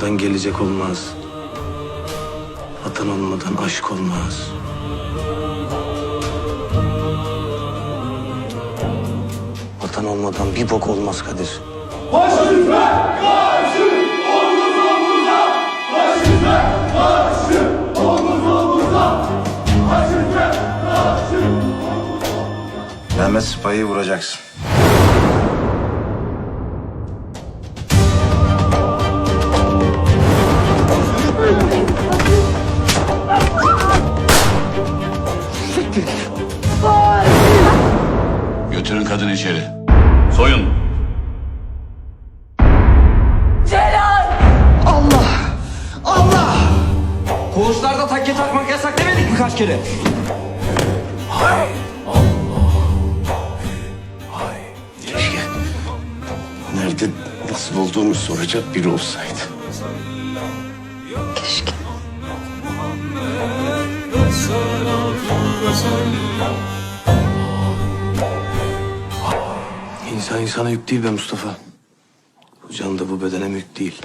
olmadan gelecek olmaz. Vatan olmadan aşk olmaz. Vatan olmadan bir bok olmaz Kadir. Mehmet Sıpayı vuracaksın. Götürün kadını içeri. Soyun. Koğuşlarda takke takmak yasak demedik mi kaç kere? Keşke nerede nasıl olduğunu soracak biri olsaydı. Keşke. İnsan insana yük değil be Mustafa. Bu can da bu bedene mülk değil.